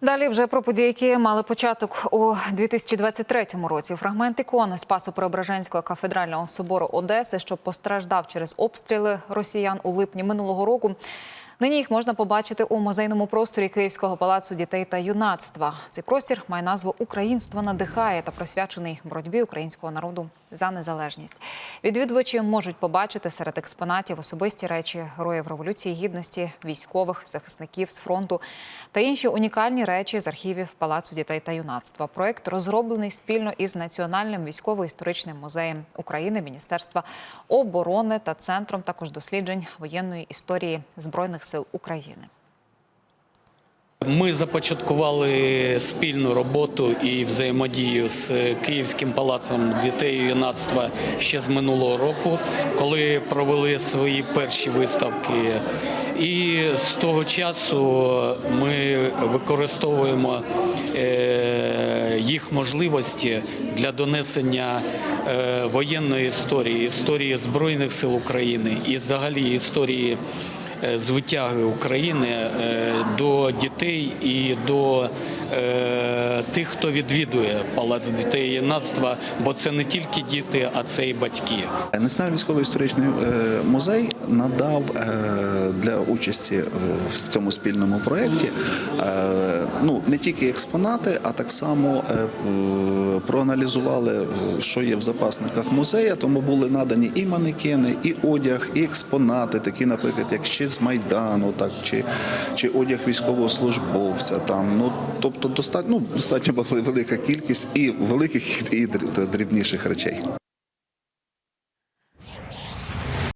Далі вже про події, які мали початок у 2023 році. Фрагмент ікони Спасу Преображенського кафедрального собору Одеси, що постраждав через обстріли росіян у липні минулого року. Нині їх можна побачити у музейному просторі Київського палацу дітей та юнацтва. Цей простір має назву Українство надихає та присвячений боротьбі українського народу за незалежність. Відвідувачі можуть побачити серед експонатів особисті речі героїв революції гідності, військових, захисників з фронту та інші унікальні речі з архівів Палацу дітей та юнацтва. Проект розроблений спільно із Національним військово-історичним музеєм України, Міністерства оборони та центром також досліджень воєнної історії збройних сил України. Ми започаткували спільну роботу і взаємодію з Київським палацом дітей і юнацтва ще з минулого року, коли провели свої перші виставки. І з того часу ми використовуємо е, їх можливості для донесення е, воєнної історії, історії Збройних сил України і взагалі історії звитяги України е, до дітей і до е, тих, хто відвідує палац дітей і юнацтва, бо це не тільки діти, а це і батьки. Національний військово-історичний е, музей надав е, для участі е, в цьому спільному проєкті е, ну, не тільки експонати, а так само е, проаналізували, що є в запасниках музея, тому були надані і манекени, і одяг, і експонати, такі, наприклад, як ще з Майдану, так, чи, чи одяг військовослужбовця. Там, ну, тобто достатньо, ну, достатньо була велика кількість і великих і дрібніших речей.